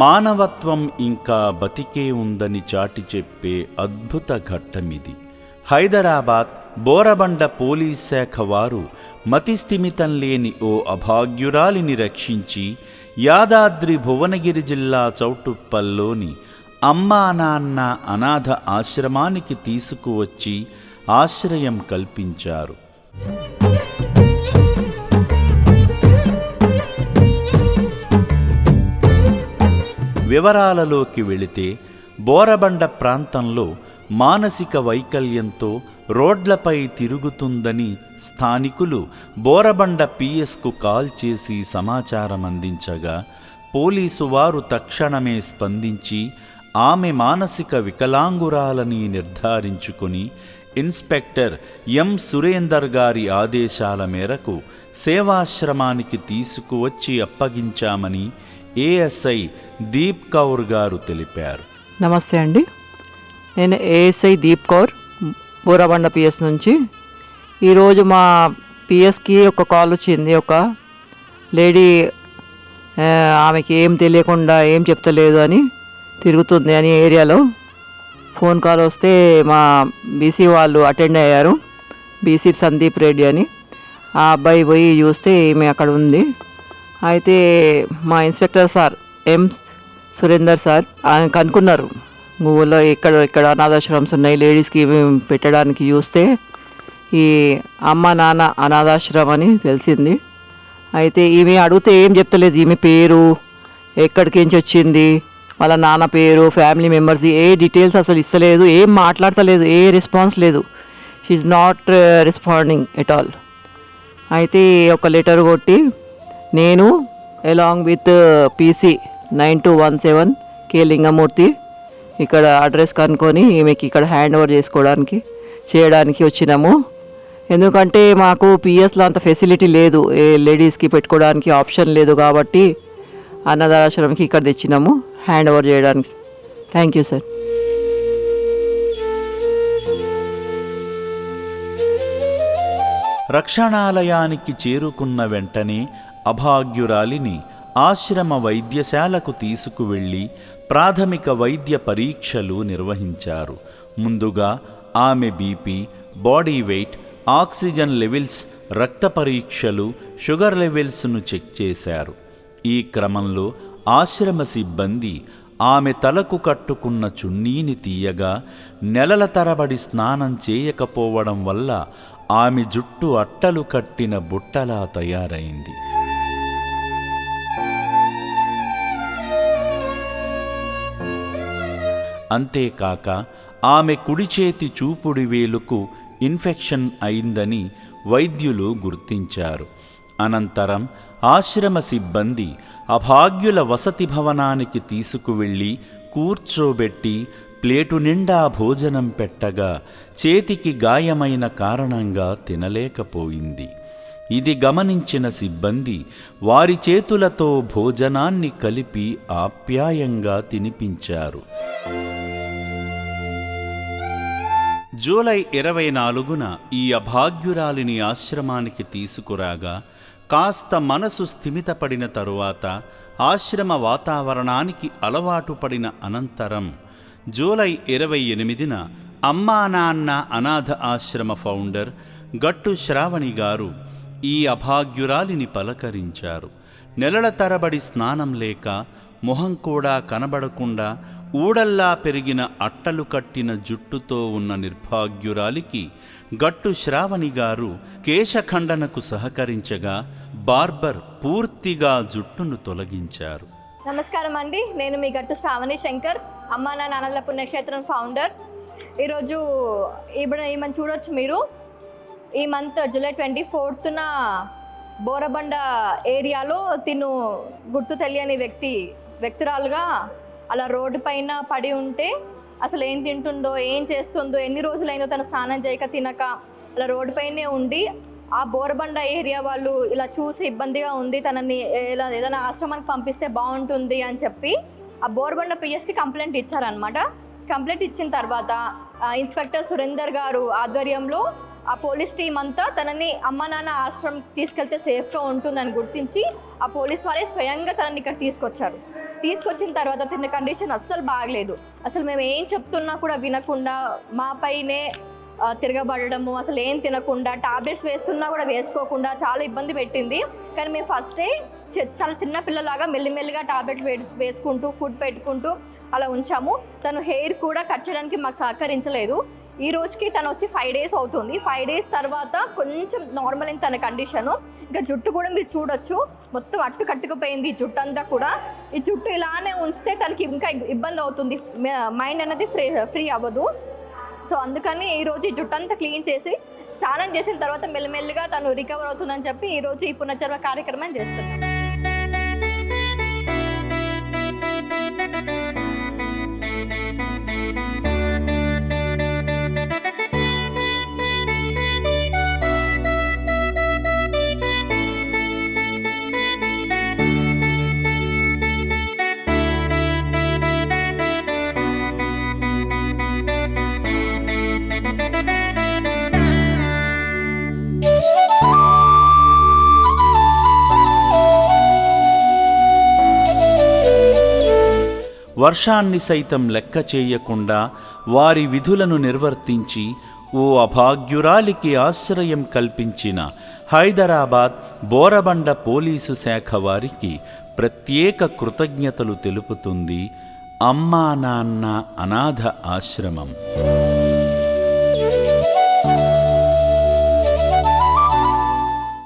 మానవత్వం ఇంకా బతికే ఉందని చాటి చెప్పే అద్భుత ఘట్టమిది. హైదరాబాద్ బోరబండ పోలీస్ శాఖ వారు మతిస్థిమితం లేని ఓ అభాగ్యురాలిని రక్షించి యాదాద్రి భువనగిరి జిల్లా చౌటుప్పల్లోని అమ్మా నాన్న అనాథ ఆశ్రమానికి తీసుకువచ్చి ఆశ్రయం కల్పించారు. వివరాలలోకి వెళితే బోరబండ ప్రాంతంలో మానసిక వైకల్యంతో రోడ్లపై తిరుగుతుందని స్థానికులు బోరబండ పిఎస్కు కాల్ చేసి సమాచారం అందించగా పోలీసు వారు తక్షణమే స్పందించి ఆమె మానసిక వికలాంగురాలని నిర్ధారించుకుని ఇన్స్పెక్టర్ ఎం. సురేందర్ గారి ఆదేశాల మేరకు సేవాశ్రమానికి తీసుకువచ్చి అప్పగించామని ఏఎస్ఐ దీప్ కౌర్ గారు తెలిపారు. నమస్తే అండి. నేను ఏఎస్ఐ దీప్ కౌర్ బూరాబండ పిఎస్ నుంచి. ఈరోజు మా పిఎస్కి ఒక కాల్ వచ్చింది. ఒక లేడీ ఆమెకి ఏం తెలియకుండా ఏం చెప్తలేదు అని తిరుగుతుంది అని ఏరియాలో ఫోన్ కాల్ వస్తే మా బీసీ వాళ్ళు అటెండ్ అయ్యారు. బీసీ సందీప్ రెడ్డి అని. ఆ అబ్బాయి పోయి చూస్తే ఈమె అక్కడ ఉంది. అయితే మా inspector sir M Surender sir ఆయన కనుక్కున్నారు ఊళ్ళో ఇక్కడ ఇక్కడ అనాథాశ్రమ్స్ ఉన్నాయి? లేడీస్కి పెట్టడానికి చూస్తే ఈ అమ్మ నాన్న అనాథాశ్రమం అని తెలిసింది. అయితే ఈమె అడిగితే ఏం చెప్తలేదు. ఈమె పేరు ఎక్కడికి నుంచి వచ్చింది వాళ్ళ నాన్న పేరు ఫ్యామిలీ మెంబర్స్ ఏ డీటెయిల్స్ అసలు ఇస్తలేదు ఏం మాట్లాడతలేదు ఏ రెస్పాన్స్ లేదు. She's not responding at all అయితే ఒక లెటర్ కొట్టి నేను along with PC nine two one seven K Lingamurthy ఇక్కడ అడ్రస్ కనుక్కొని ఈమెకి ఇక్కడ హ్యాండ్ ఓవర్ చేసుకోవడానికి చేయడానికి వచ్చినాము. ఎందుకంటే మాకు పిఎస్లో అంత ఫెసిలిటీ లేదు. ఏ లేడీస్కి పెట్టుకోవడానికి ఆప్షన్ లేదు కాబట్టి అన్నదాశ్రమంకి ఇక్కడ తెచ్చినాము హ్యాండ్ ఓవర్ చేయడానికి. థ్యాంక్ యూ సార్ రక్షణాలయానికి చేరుకున్న వెంటనే అభాగ్యురాలిని ఆశ్రమ వైద్యశాలకు తీసుకువెళ్ళి ప్రాథమిక వైద్య పరీక్షలు నిర్వహించారు. ముందుగా ఆమె BP body weight oxygen levels రక్త పరీక్షలు షుగర్ లెవెల్స్ను చెక్ చేశారు. ఈ క్రమంలో ఆశ్రమ సిబ్బంది ఆమె తలకు కట్టుకున్న చున్నీని తీయగా నెలల తరబడి స్నానం చేయకపోవడం వల్ల ఆమె జుట్టు అట్టలు కట్టిన బుట్టలా తయారైంది. అంతేకాక ఆమె కుడిచేతి చూపుడి వేలుకు ఇన్ఫెక్షన్ అయిందని వైద్యులు గుర్తించారు. అనంతరం ఆశ్రమ సిబ్బంది అభాగ్యుల వసతి భవనానికి తీసుకువెళ్ళి కూర్చోబెట్టి ప్లేటు నిండా భోజనం పెట్టగా చేతికి గాయమైన కారణంగా తినలేకపోయింది. ఇది గమనించిన సిబ్బంది వారి చేతులతో భోజనాన్ని కలిపి ఆప్యాయంగా తినిపించారు. జూలై ఇరవై నాలుగున ఈ అభాగ్యురాలిని ఆశ్రమానికి తీసుకురాగా కాస్త మనసు స్థిమితపడిన తరువాత ఆశ్రమ వాతావరణానికి అలవాటు పడిన అనంతరం జూలై ఇరవై ఎనిమిదిన అమ్మా నాన్న అనాథ ఆశ్రమ ఫౌండర్ గట్టు శ్రావణి గారు ఈ అభాగ్యురాలిని పలకరించారు. నెలల తరబడి స్నానం లేక మొహం కూడా కనబడకుండా ఊడల్లా పెరిగిన అట్టలు కట్టిన జుట్టుతో ఉన్న నిర్భాగ్యురాలికి గట్టు శ్రావణి గారు కేశఖండనకు సహకరించగా బార్బర్ పూర్తిగా జుట్టును తొలగించారు. నమస్కారం అండి. నేను మీ గట్టు శ్రావణి శంకర్ అమ్మా నాన్న అన్నల పుణ్యక్షేత్రం ఫౌండర్ ఈరోజు ఇప్పుడు ఈమెను చూడొచ్చు మీరు? ఈ మంత్ జూలై ట్వంటీ ఫోర్త్న బోరబండ ఏరియాలో తిను గుర్తు తెలియని వ్యక్తి వ్యక్తురాలుగా అలా రోడ్డు పైన పడి ఉంటే అసలు ఏం తింటుందో ఏం చేస్తుందో ఎన్ని రోజులైందో తను స్నానం చేయక తినక అలా రోడ్డు పైనే ఉండి ఆ బోరబండ ఏరియా వాళ్ళు ఇలా చూసి ఇబ్బందిగా ఉంది తనని ఇలా ఏదైనా ఆశ్రమానికి పంపిస్తే బాగుంటుంది అని చెప్పి ఆ బోరబండ పిఎస్కి కంప్లైంట్ ఇచ్చారనమాట కంప్లైంట్ ఇచ్చిన తర్వాత ఇన్స్పెక్టర్ సురేందర్ గారు ఆధ్వర్యంలో ఆ పోలీస్ టీం అంతా తనని అమ్మ నాన్న ఆశ్రమం తీసుకెళ్తే సేఫ్గా ఉంటుందని గుర్తించి ఆ పోలీస్ వాళ్ళే స్వయంగా తనని ఇక్కడ తీసుకొచ్చారు. తీసుకొచ్చిన తర్వాత తిన్న కండిషన్ అస్సలు బాగలేదు. అసలు మేము ఏం చెప్తున్నా కూడా వినకుండా మా పైనే తిరగబడడము అసలు ఏం తినకుండా టాబ్లెట్స్ వేస్తున్నా కూడా వేసుకోకుండా చాలా ఇబ్బంది పెట్టింది. కానీ మేము ఫస్టే చాలా చిన్న పిల్లలాగా మెల్లిమెల్లిగా టాబ్లెట్ వేసుకుంటూ ఫుడ్ పెట్టుకుంటూ అలా ఉంచాము. తను హెయిర్ కూడా కట్ చేయడానికి మాకు సహకరించలేదు. ఈ రోజుకి తను వచ్చి ఫైవ్ డేస్ అవుతుంది. ఫైవ్ డేస్ తర్వాత కొంచెం నార్మల్ అయింది తన కండిషను ఇంకా జుట్టు కూడా మీరు చూడొచ్చు. మొత్తం అట్టు కట్టుకుపోయింది ఈ జుట్టు అంతా కూడా. ఈ జుట్టు ఇలానే ఉంచితే తనకి ఇంకా ఇబ్బంది అవుతుంది. మైండ్ అనేది ఫ్రీ ఫ్రీ అవ్వదు. సో అందుకని ఈరోజు ఈ జుట్టు అంతా క్లీన్ చేసి స్నానం చేసిన తర్వాత మెల్లమెల్లగా తను రికవర్ అవుతుందని చెప్పి ఈరోజు ఈ పునర్జన్మ కార్యక్రమం చేస్తున్నాం. వర్షాన్ని సైతం లెక్క చేయకుండా వారి విధులను నిర్వర్తించి ఓ అభాగ్యురాలికి ఆశ్రయం కల్పించిన హైదరాబాద్ బోరబండ పోలీసు శాఖ వారికి ప్రత్యేక కృతజ్ఞతలు తెలుపుతుంది అమ్మా నాన్న అనాథ ఆశ్రమం.